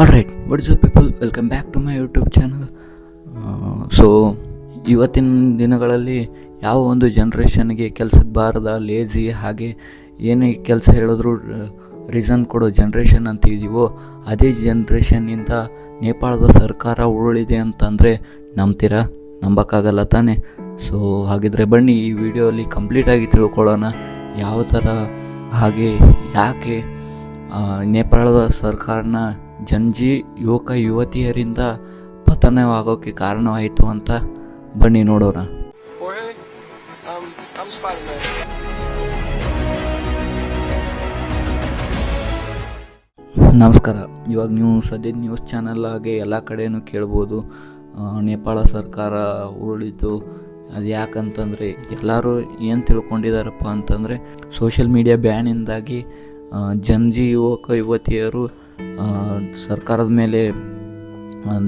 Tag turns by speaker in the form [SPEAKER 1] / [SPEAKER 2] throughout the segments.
[SPEAKER 1] All right what's up people welcome back to my YouTube channel so ಇವತ್ತಿನ ದಿನಗಳಲ್ಲಿ ಯಾವ ಒಂದು ಜನ್ರೇಷನ್ಗೆ ಕೆಲಸಕ್ಕೆ ಬಾರದ ಲೇಜಿ ಹಾಗೆ ಏನೇ ಕೆಲಸ ಹೇಳಿದ್ರು ರೀಸನ್ ಕೊಡೋ ಜನ್ರೇಷನ್ ಅಂತಿದ್ದೀವೋ ಅದೇ ಜನ್ರೇಷನ್ನಿಂದ ನೇಪಾಳದ ಸರ್ಕಾರ ಉರುಳಿದೆ ಅಂತಂದರೆ ನಂಬ್ತೀರಾ? ನಂಬಕ್ಕಾಗಲ್ಲ ತಾನೇ. ಸೊ ಹಾಗಿದ್ರೆ ಬನ್ನಿ, ಈ ವಿಡಿಯೋಲಿ ಕಂಪ್ಲೀಟಾಗಿ ತಿಳ್ಕೊಳ್ಳೋಣ. ಯಾವ ಥರ ಹಾಗೆ ಯಾಕೆ ನೇಪಾಳದ ಸರ್ಕಾರನ ಜಂಜಿ ಯುವಕ ಯುವತಿಯರಿಂದ ಪತನವಾಗೋಕ್ಕೆ ಕಾರಣವಾಯಿತು ಅಂತ ಬನ್ನಿ ನೋಡೋಣ.
[SPEAKER 2] Um.
[SPEAKER 1] ನಮಸ್ಕಾರ. ಇವಾಗ ನೀವು ಸದ್ಯದ ನ್ಯೂಸ್ ಚಾನಲ್ ಆಗಿ ಎಲ್ಲ ಕಡೆಯೂ ಕೇಳ್ಬೋದು. ನೇಪಾಳ ಸರ್ಕಾರ ಉರುಳಿತು ಅದು ಯಾಕಂತಂದರೆ ಎಲ್ಲರೂ ಏನು ತಿಳ್ಕೊಂಡಿದ್ದಾರಪ್ಪ ಅಂತಂದರೆ ಸೋಷಿಯಲ್ ಮೀಡಿಯಾ ಬ್ಯಾನಿಂದಾಗಿ ಜಂಜಿ ಯುವಕ ಯುವತಿಯರು ಸರ್ಕಾರದ ಮೇಲೆ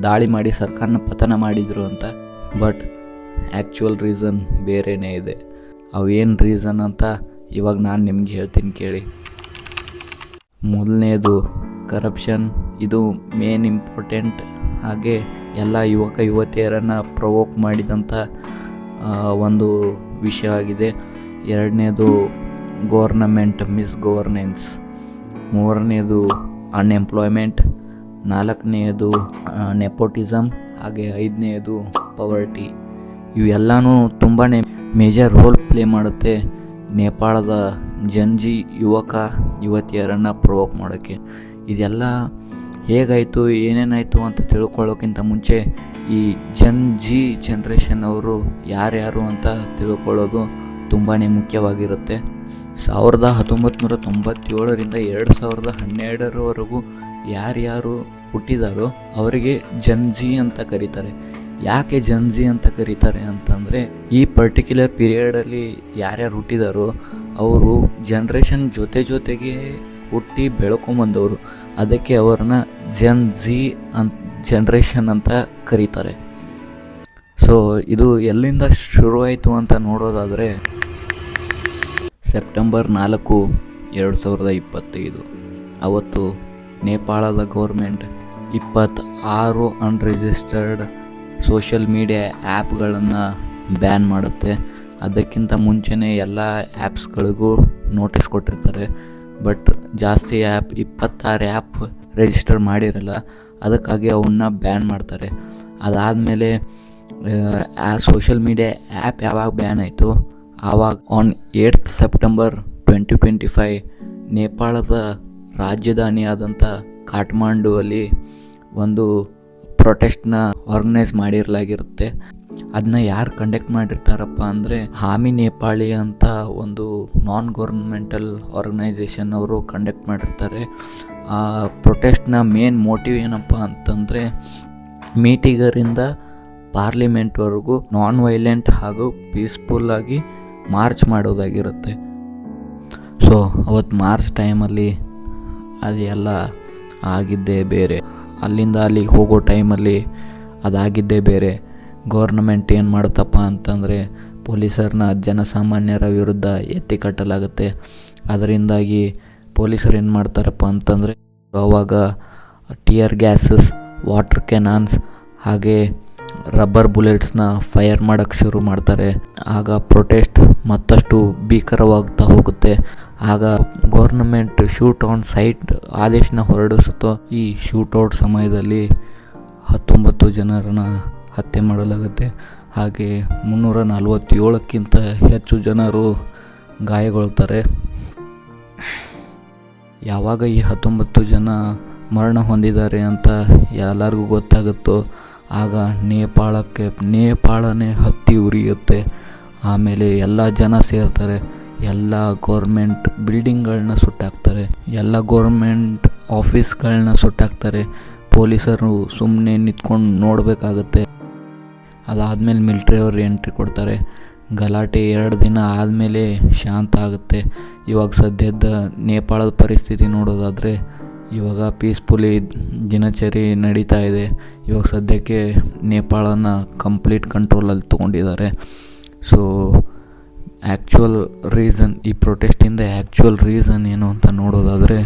[SPEAKER 1] ದಾಳಿ ಮಾಡಿ ಸರ್ಕಾರನ ಪತನ ಮಾಡಿದರು ಅಂತ. ಬಟ್ ಆ್ಯಕ್ಚುಯಲ್ ರೀಸನ್ ಬೇರೆಯೇ ಇದೆ. ಅವೇನು ರೀಸನ್ ಅಂತ ಇವಾಗ ನಾನು ನಿಮ್ಗೆ ಹೇಳ್ತೀನಿ ಕೇಳಿ. ಮೊದಲನೇದು ಕರಪ್ಷನ್ ಇದು ಮೇನ್ ಇಂಪಾರ್ಟೆಂಟ್ ಹಾಗೆ ಎಲ್ಲ ಯುವಕ ಯುವತಿಯರನ್ನು ಪ್ರವೋಕ್ ಮಾಡಿದಂಥ ಒಂದು ವಿಷಯ ಆಗಿದೆ. ಎರಡನೇದು ಗೋರ್ನಮೆಂಟ್ ಮಿಸ್ ಗವರ್ನೆನ್ಸ್ ಮೂರನೇದು ಅನ್ಎಂಪ್ಲಾಯ್ಮೆಂಟ್ ನಾಲ್ಕನೆಯದು ನೆಪೋಟಿಸಮ್ ಹಾಗೆ ಐದನೆಯದು ಪವರ್ಟಿ ಇವೆಲ್ಲನೂ ತುಂಬಾ ಮೇಜರ್ ರೋಲ್ ಪ್ಲೇ ಮಾಡುತ್ತೆ ನೇಪಾಳದ ಜನ್ಜಿ ಯುವಕ, ಯುವತಿಯರನ್ನು ಪ್ರೊವೋಕ್ ಮಾಡೋಕ್ಕೆ. ಇದೆಲ್ಲ ಹೇಗಾಯಿತು, ಏನೇನಾಯಿತು ಅಂತ ತಿಳ್ಕೊಳ್ಳೋಕ್ಕಿಂತ ಮುಂಚೆ ಈ ಜನ್ ಜಿ ಜನ್ರೇಷನ್ ಅವರು ಯಾರ್ಯಾರು ಅಂತ ತಿಳ್ಕೊಳ್ಳೋದು ತುಂಬಾ ಮುಖ್ಯವಾಗಿರುತ್ತೆ. ಸಾವಿರದ ಹತ್ತೊಂಬತ್ತು ನೂರ ತೊಂಬತ್ತೇಳರಿಂದ ಎರಡು ಸಾವಿರದ ಹನ್ನೆರಡರವರೆಗೂ ಯಾರ್ಯಾರು ಹುಟ್ಟಿದಾರೋ ಅವರಿಗೆ ಜನ್ಜಿ ಅಂತ ಕರೀತಾರೆ. ಯಾಕೆ ಜನ್ಜಿ ಅಂತ ಕರೀತಾರೆ ಅಂತಂದರೆ ಈ ಪರ್ಟಿಕ್ಯುಲರ್ ಪೀರಿಯಡಲ್ಲಿ ಯಾರ್ಯಾರು ಹುಟ್ಟಿದಾರೋ ಅವರು ಜನ್ರೇಷನ್ ಜೊತೆ ಜೊತೆಗೆ ಹುಟ್ಟಿ ಬೆಳ್ಕೊಂಬಂದವರು ಅದಕ್ಕೆ ಅವ್ರನ್ನ ಜನ್ ಜಿ ಅಂತ ಜನ್ರೇಷನ್ ಅಂತ ಕರೀತಾರೆ. ಸೊ ಇದು ಎಲ್ಲಿಂದ ಶುರುವಾಯಿತು ಅಂತ ನೋಡೋದಾದರೆ ಸೆಪ್ಟೆಂಬರ್ ನಾಲ್ಕು, ಎರಡು ಸಾವಿರದ ಇಪ್ಪತ್ತೈದು. ಅವತ್ತು ನೇಪಾಳದ ಗೌರ್ಮೆಂಟ್ ಇಪ್ಪತ್ತಾರು ಅನ್ರಿಜಿಸ್ಟರ್ಡ್ ಸೋಷಿಯಲ್ ಮೀಡಿಯಾ ಆ್ಯಪ್ಗಳನ್ನು ಬ್ಯಾನ್ ಮಾಡುತ್ತೆ. ಅದಕ್ಕಿಂತ ಮುಂಚೆನೇ ಎಲ್ಲ ಆ್ಯಪ್ಸ್ಗಳಿಗೂ ನೋಟಿಸ್ ಕೊಟ್ಟಿರ್ತಾರೆ. ಬಟ್ ಜಾಸ್ತಿ ಆ್ಯಪ್ ಇಪ್ಪತ್ತಾರು ಆ್ಯಪ್ ರಿಜಿಸ್ಟರ್ ಮಾಡಿರಲ್ಲ, ಅದಕ್ಕಾಗಿ ಅವನ್ನ ಬ್ಯಾನ್ ಮಾಡ್ತಾರೆ. ಅದಾದಮೇಲೆ, ಆ ಸೋಷಿಯಲ್ ಮೀಡಿಯಾ ಆ್ಯಪ್ ಯಾವಾಗ ಬ್ಯಾನ್ ಆಯಿತು? ಆವಾಗ on eight September twenty twenty five ನೇಪಾಳದ ರಾಜಧಾನಿಯಾದಂಥ ಕಾಠ್ಮಾಂಡುವಲ್ಲಿ ಒಂದು ಪ್ರೊಟೆಸ್ಟ್ನ ಆರ್ಗನೈಸ್ ಮಾಡಿರಲಾಗಿರುತ್ತೆ. ಅದನ್ನ ಯಾರು ಕಂಡಕ್ಟ್ ಮಾಡಿರ್ತಾರಪ್ಪ ಅಂದರೆ ಹಾಮಿ ನೇಪಾಳಿ ಅಂತ ಒಂದು ನಾನ್ ಗೌರ್ಮೆಂಟಲ್ ಆರ್ಗನೈಸೇಷನ್ ಅವರು ಕಂಡಕ್ಟ್ ಮಾಡಿರ್ತಾರೆ. ಆ ಪ್ರೊಟೆಸ್ಟ್ನ ಮೇನ್ ಮೋಟಿವ್ ಏನಪ್ಪ ಅಂತಂದರೆ ಮೀಟಿಗರಿಂದ ಪಾರ್ಲಿಮೆಂಟ್ವರೆಗೂ ನಾನ್ ವೈಲೆಂಟ್ ಹಾಗೂ ಪೀಸ್ಫುಲ್ಲಾಗಿ ಮಾರ್ಚ್ ಮಾಡೋದಾಗಿರುತ್ತೆ. ಸೊ ಅವತ್ತು ಮಾರ್ಚ್ ಟೈಮಲ್ಲಿ ಅದೆಲ್ಲ ಆಗಿದ್ದೇ ಬೇರೆ. ಅಲ್ಲಿಂದ ಅಲ್ಲಿಗೆ ಹೋಗೋ ಟೈಮಲ್ಲಿ ಅದಾಗಿದ್ದೇ ಬೇರೆ. ಗೌರ್ನಮೆಂಟ್ ಏನು ಮಾಡುತ್ತಪ್ಪ ಅಂತಂದರೆ ಪೊಲೀಸರನ್ನ ಜನಸಾಮಾನ್ಯರ ವಿರುದ್ಧ ಎತ್ತಿ ಕಟ್ಟಲಾಗುತ್ತೆ. ಅದರಿಂದಾಗಿ ಪೊಲೀಸರು ಏನು ಮಾಡ್ತಾರಪ್ಪ ಅಂತಂದರೆ ಅವಾಗ ಟಿಯರ್ ಗ್ಯಾಸಸ್ ವಾಟರ್ ಕೆನಾನ್ಸ್ ಹಾಗೆ ರಬ್ಬರ್ ಬುಲೆಟ್ಸ್ನ ಫೈರ್ ಮಾಡೋಕ್ಕೆ ಶುರು ಮಾಡ್ತಾರೆ. ಆಗ ಪ್ರೊಟೆಸ್ಟ್ ಮತ್ತಷ್ಟು ಭೀಕರವಾಗ್ತಾ ಹೋಗುತ್ತೆ. ಆಗ ಗೌರ್ನಮೆಂಟ್ ಶೂಟ್ ಆನ್ ಸೈಟ್ ಆದೇಶನ ಹೊರಡಿಸುತ್ತೋ ಈ ಶೂಟೌಟ್ ಸಮಯದಲ್ಲಿ ಹತ್ತೊಂಬತ್ತು ಜನರನ್ನು ಹತ್ಯೆ ಮಾಡಲಾಗುತ್ತೆ. ಹಾಗೆ ಮುನ್ನೂರ ನಲವತ್ತೇಳಕ್ಕಿಂತ ಹೆಚ್ಚು ಜನರು ಗಾಯಗೊಳ್ತಾರೆ. ಯಾವಾಗ ಈ ಹತ್ತೊಂಬತ್ತು ಜನ ಮರಣ ಹೊಂದಿದ್ದಾರೆ ಅಂತ ಎಲ್ಲರಿಗೂ ಗೊತ್ತಾಗುತ್ತೋ ಆಗ ನೇಪಾಳಕ್ಕೆ, ನೇಪಾಳನೇ ಹತ್ತಿ ಉರಿಯುತ್ತೆ. ಆಮೇಲೆ ಎಲ್ಲ ಜನ ಸೇರ್ತಾರೆ. ಎಲ್ಲ ಗೋರ್ಮೆಂಟ್ ಬಿಲ್ಡಿಂಗ್ಗಳನ್ನ ಸುಟ್ಟಾಕ್ತಾರೆ. ಎಲ್ಲ ಗೋರ್ಮೆಂಟ್ ಆಫೀಸ್ಗಳನ್ನ ಸುಟ್ಟಾಕ್ತಾರೆ. ಪೊಲೀಸರು ಸುಮ್ಮನೆ ನಿಂತ್ಕೊಂಡು ನೋಡಬೇಕಾಗತ್ತೆ. ಅದಾದಮೇಲೆ ಮಿಲ್ಟ್ರಿಯವರು ಎಂಟ್ರಿ ಕೊಡ್ತಾರೆ. ಗಲಾಟೆ ಎರಡು ದಿನ ಆದಮೇಲೆ ಶಾಂತ ಆಗುತ್ತೆ. ಇವಾಗ ಸದ್ಯದ ನೇಪಾಳದ ಪರಿಸ್ಥಿತಿ ನೋಡೋದಾದರೆ ಇವಾಗ ಪೀಸ್ಫುಲಿ ದಿನಚರಿ ನಡೀತಾ ಇದೆ. ಇವಾಗ ಸದ್ಯಕ್ಕೆ ನೇಪಾಳನ ಕಂಪ್ಲೀಟ್ ಕಂಟ್ರೋಲಲ್ಲಿ ತೊಗೊಂಡಿದ್ದಾರೆ. ಸೊ ಆ್ಯಕ್ಚುವಲ್ ರೀಸನ್ ಈ ಪ್ರೊಟೆಸ್ಟಿಂದ ಆ್ಯಕ್ಚುವಲ್ ರೀಸನ್ ಏನು ಅಂತ ನೋಡೋದಾದರೆ,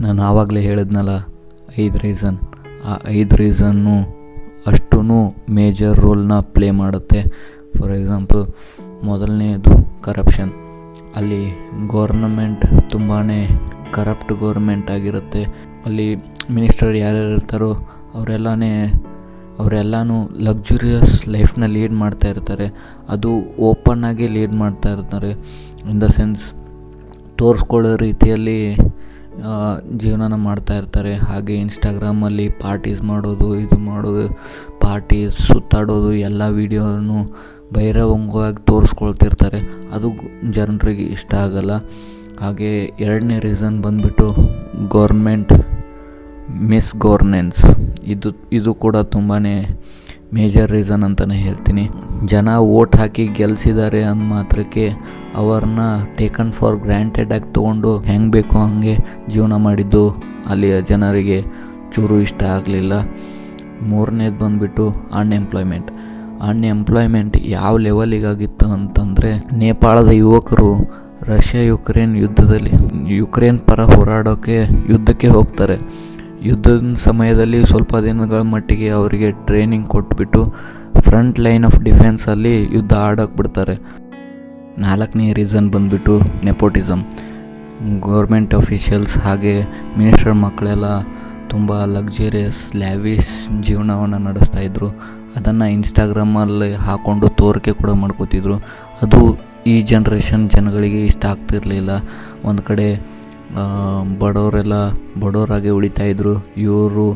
[SPEAKER 1] ನಾನು ಆವಾಗಲೇ ಹೇಳಿದ್ನಲ್ಲ, ಐದು ರೀಸನ್ ಆ ಐದು ರೀಸನ್ನು ಅಷ್ಟೂ ಮೇಜರ್ ರೋಲ್ನ ಪ್ಲೇ ಮಾಡುತ್ತೆ. ಫಾರ್ ಎಕ್ಸಾಂಪಲ್ ಮೊದಲನೇದು ಕರಪ್ಷನ್ ಅಲ್ಲಿ ಗೌರ್ನಮೆಂಟ್ ತುಂಬಾ ಕರಪ್ಟ್ ಗೌರ್ಮೆಂಟ್ ಆಗಿರುತ್ತೆ. ಅಲ್ಲಿ ಮಿನಿಸ್ಟರ್ ಯಾರ್ಯಾರು ಇರ್ತಾರೋ ಅವರೆಲ್ಲನೇ, ಅವರೆಲ್ಲನೂ ಲಕ್ಸುರಿಯಸ್ ಲೈಫ್ನ ಲೀಡ್ ಮಾಡ್ತಾ ಇರ್ತಾರೆ. ಅದು ಓಪನ್ ಆಗಿ ಲೀಡ್ ಮಾಡ್ತಾ ಇರ್ತಾರೆ. ಇನ್ ದ ಸೆನ್ಸ್ ತೋರಿಸ್ಕೊಳ್ಳೋ ರೀತಿಯಲ್ಲಿ ಜೀವನನ ಮಾಡ್ತಾ ಇರ್ತಾರೆ. ಹಾಗೆ ಇನ್ಸ್ಟಾಗ್ರಾಮಲ್ಲಿ ಪಾರ್ಟೀಸ್ ಮಾಡೋದು, ಇದು ಮಾಡೋದು ಪಾರ್ಟೀಸ್ ಸುತ್ತಾಡೋದು, ಎಲ್ಲ ವೀಡಿಯೋನು ಬಹಿರಂಗವಾಗಿ ತೋರಿಸ್ಕೊಳ್ತಿರ್ತಾರೆ. ಅದು ಜನರಿಗೆ ಇಷ್ಟ ಆಗಲ್ಲ. ಹಾಗೆ ಎರಡನೇ ರೀಸನ್ ಬಂದ್ಬಿಟ್ಟು ಗೌರ್ಮೆಂಟ್ ಮಿಸ್ ಗೌರ್ನೆನ್ಸ್ ಇದು ಇದು ಕೂಡ ತುಂಬಾ ಮೇಜರ್ ರೀಸನ್ ಅಂತಲೇ ಹೇಳ್ತೀನಿ. ಜನ ವೋಟ್ ಹಾಕಿ ಗೆಲ್ಸಿದ್ದಾರೆ ಅಂದ ಮಾತ್ರಕ್ಕೆ ಅವ್ರನ್ನ ಟೇಕನ್ ಫಾರ್ ಗ್ರ್ಯಾಂಟೆಡ್ ಆಗಿ ತೊಗೊಂಡು ಹೆಂಗೆ ಬೇಕು ಹಾಗೆ ಜೀವನ ಮಾಡಿದ್ದು ಅಲ್ಲಿಯ ಜನರಿಗೆ ಚೂರು ಇಷ್ಟ ಆಗಲಿಲ್ಲ. ಮೂರನೇದು ಬಂದುಬಿಟ್ಟು ಅನ್ಎಂಪ್ಲಾಯ್ಮೆಂಟ್ ಅನ್ಎಂಪ್ಲಾಯ್ಮೆಂಟ್ ಯಾವ ಲೆವೆಲಿಗಾಗಿತ್ತು ಅಂತಂದರೆ ನೇಪಾಳದ ಯುವಕರು ರಷ್ಯಾ ಯುಕ್ರೇನ್ ಯುದ್ಧದಲ್ಲಿ, ಯುಕ್ರೇನ್ ಪರ ಹೋರಾಡೋಕ್ಕೆ ಯುದ್ಧಕ್ಕೆ ಹೋಗ್ತಾರೆ. ಯುದ್ಧದ ಸಮಯದಲ್ಲಿ ಸ್ವಲ್ಪ ದಿನಗಳ ಮಟ್ಟಿಗೆ ಅವರಿಗೆ ಟ್ರೈನಿಂಗ್ ಕೊಟ್ಬಿಟ್ಟು ಫ್ರಂಟ್ ಲೈನ್ ಆಫ್ ಡಿಫೆನ್ಸಲ್ಲಿ ಯುದ್ಧ ಆಡೋಕೆ ಬಿಡ್ತಾರೆ. ನಾಲ್ಕನೇ ರೀಸನ್ ಬಂದುಬಿಟ್ಟು ನೆಪೋಟಿಸಮ್ ಗೌರ್ಮೆಂಟ್ ಅಫಿಷಿಯಲ್ಸ್ ಹಾಗೆ ಮಿನಿಸ್ಟರ್ ಮಕ್ಕಳೆಲ್ಲ ತುಂಬ ಲಕ್ಸುರಿಯಸ್ ಲ್ಯಾವಿಶ್ ಜೀವನವನ್ನು ನಡೆಸ್ತಾಯಿದ್ರು ಅದನ್ನು ಇನ್ಸ್ಟಾಗ್ರಾಮಲ್ಲಿ ಹಾಕ್ಕೊಂಡು ತೋರಿಕೆ ಕೂಡ ಮಾಡ್ಕೋತಿದ್ರು. ಅದು ಈ ಜನ್ರೇಷನ್ ಜನಗಳಿಗೆ ಇಷ್ಟ ಆಗ್ತಿರಲಿಲ್ಲ. ಒಂದು ಕಡೆ ಬಡವರೆಲ್ಲ ಬಡವರಾಗೆ ಉಳಿತಾ ಇದ್ದರು ಇವರು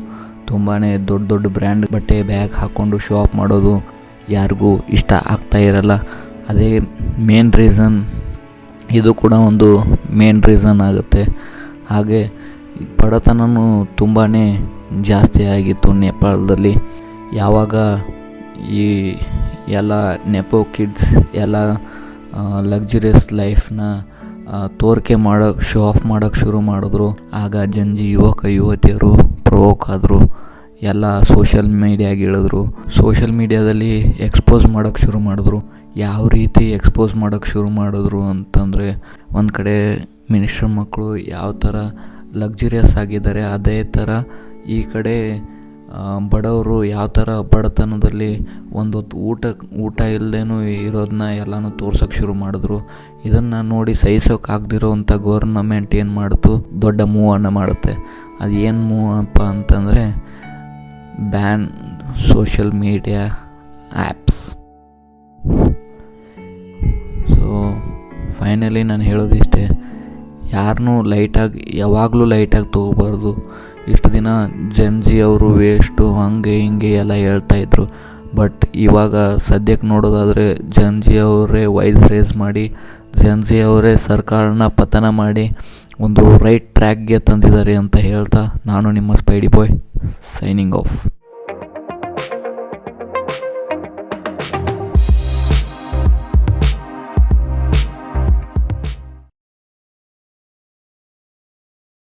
[SPEAKER 1] ತುಂಬಾ ದೊಡ್ಡ ದೊಡ್ಡ ಬ್ರ್ಯಾಂಡ್ ಬಟ್ಟೆ ಬ್ಯಾಗ್ ಹಾಕ್ಕೊಂಡು ಶೋ ಮಾಡೋದು ಯಾರಿಗೂ ಇಷ್ಟ ಆಗ್ತಾ ಇರಲ್ಲ. ಅದೇ ಮೇನ್ ರೀಸನ್ ಇದು ಕೂಡ ಒಂದು ಮೇನ್ ರೀಸನ್ ಆಗುತ್ತೆ. ಹಾಗೆ ಬಡತನವೂ ತುಂಬಾ ಜಾಸ್ತಿ ಆಗಿತ್ತು ನೇಪಾಳದಲ್ಲಿ. ಯಾವಾಗ ಈ ಎಲ್ಲ ನೆಪೋ ಕಿಡ್ಸ್ ಎಲ್ಲ ಲಕ್ಸುರಿಯಸ್ ಲೈಫ್ನ ತೋರಿಕೆ ಮಾಡೋಕ್ಕೆ ಶೋ ಆಫ್ ಮಾಡೋಕ್ಕೆ ಶುರು ಮಾಡಿದ್ರು. ಆಗ ಜಂಜಿ ಯುವಕ, ಯುವತಿಯರು ಪ್ರವೋಕ್ ಆದರು. ಎಲ್ಲ ಸೋಷಿಯಲ್ ಮೀಡಿಯಾಗೆ ಇಳಿದ್ರು. ಸೋಷಿಯಲ್ ಮೀಡಿಯಾದಲ್ಲಿ ಎಕ್ಸ್ಪೋಸ್ ಮಾಡೋಕ್ಕೆ ಶುರು ಮಾಡಿದ್ರು. ಯಾವ ರೀತಿ ಎಕ್ಸ್ಪೋಸ್ ಮಾಡೋಕ್ಕೆ ಶುರು ಮಾಡಿದ್ರು ಅಂತಂದರೆ, ಒಂದು ಕಡೆ ಮಿನಿಸ್ಟರ್ ಮಕ್ಕಳು ಯಾವ ಥರ ಲಕ್ಸುರಿಯಸ್ ಆಗಿದ್ದಾರೆ, ಅದೇ ಥರ ಈ ಕಡೆ ಬಡವರು ಯಾವ ಥರ ಬಡತನದಲ್ಲಿ ಒಂದೊತ್ತು ಊಟ ಊಟ ಇಲ್ಲದೇನೂ ಇರೋದನ್ನ ಎಲ್ಲನೂ ತೋರ್ಸೋಕ್ಕೆ ಶುರು ಮಾಡಿದ್ರು. ಇದನ್ನು ನೋಡಿ ಸಹಿಸೋಕ್ಕಾಗದಿರೋವಂಥ ಗೌರ್ನಮೆಂಟ್ ಏನು ಮಾಡ್ತು? ದೊಡ್ಡ ಮೂವನ್ನು ಮಾಡುತ್ತೆ. ಅದು ಏನು ಮೂವಪ್ಪ ಅಂತಂದರೆ ban social media apps so finally ನಾನು ಹೇಳೋದಿಷ್ಟೇ ಯಾರನ್ನೂ ಲೈಟಾಗಿ, ಯಾವಾಗಲೂ ಲೈಟಾಗಿ ತೊಗೋಬಾರ್ದು. ಇಷ್ಟು ದಿನ ಜನ್ಜಿ ಅವರು ವೇಸ್ಟು ಹಂಗೆ ಹಿಂಗೆ ಎಲ್ಲ ಹೇಳ್ತಾಯಿದ್ರು ಬಟ್ ಇವಾಗ ಸದ್ಯಕ್ಕೆ ನೋಡೋದಾದರೆ ಜನ್ಜಿ ಅವರೇ ವೈಸ್ ರೇಸ್ ಮಾಡಿ ಜನ್ಜಿ ಅವರೇ ಸರ್ಕಾರನ ಪತನ ಮಾಡಿ ಒಂದು ರೈಟ್ ಟ್ರ್ಯಾಕ್ಗೆ ತಂದಿದ್ದಾರೆ ಅಂತ ಹೇಳ್ತಾ ನಾನು ನಿಮ್ಮ ಸ್ಪೈಡಿ ಬಾಯ್ ಸೈನಿಂಗ್ ಆಫ್